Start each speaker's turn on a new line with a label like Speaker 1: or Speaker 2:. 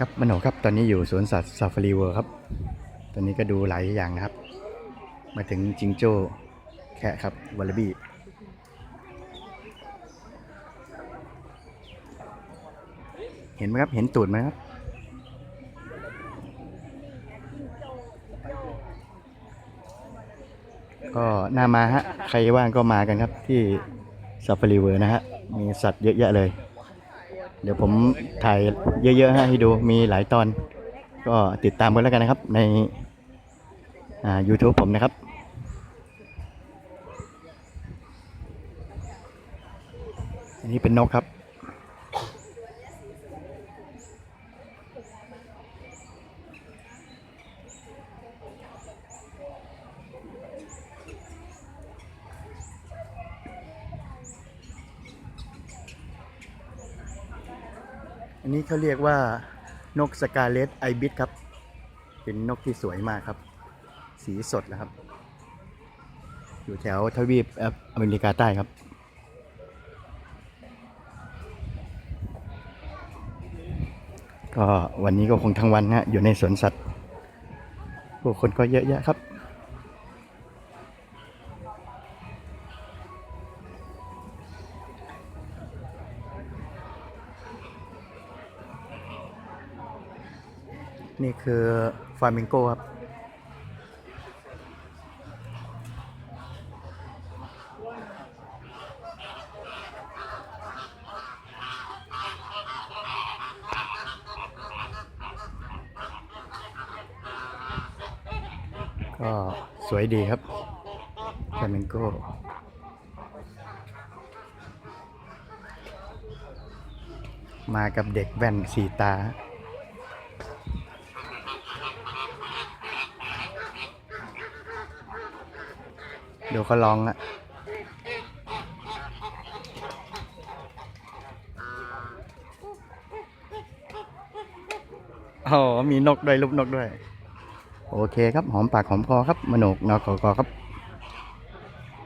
Speaker 1: ครับมโนครับตอนนี้อยู่สวนสัตว์ซาฟารีเวิร์ครับ ตอนนี้ก็ดูหลายอย่างนะครับ มาถึงจิงโจ้แค่ครับวอลลบี้เห็นไหมครับ เห็นตูดไหมครับ ก็น่ามาฮะ ใครว่างก็มากันครับที่ซาฟารีเวิร์นะฮะ มีสัตว์เยอะแยะเลย เดี๋ยวผมถ่ายเยอะๆให้ดูมีหลายตอน ก็ติดตามกันแล้วกันนะครับ ในอ่า YouTube ผมนะครับอันนี้เป็นนกครับ อันนี้เขาเรียกว่านกสกาเลตไอบิสครับ เป็นนกที่สวยมากครับ สีสดนะครับ อยู่แถวทวีปแอฟอเมริกาใต้ครับก็วันนี้ก็คงทั้งวันนะอยู่ในสวนสัตว์ผู้คนก็เยอะแยะครับ นี่คือฟามิงโกครับ ก็สวยดีครับฟามิงโกมากับเด็กแว่นสีตา เดี๋ยวเขาลองอะโอ้มีนกด้วยลูกนกด้วย โอเคครับ หอมปากหอมคอครับมโนกนอกกอครับ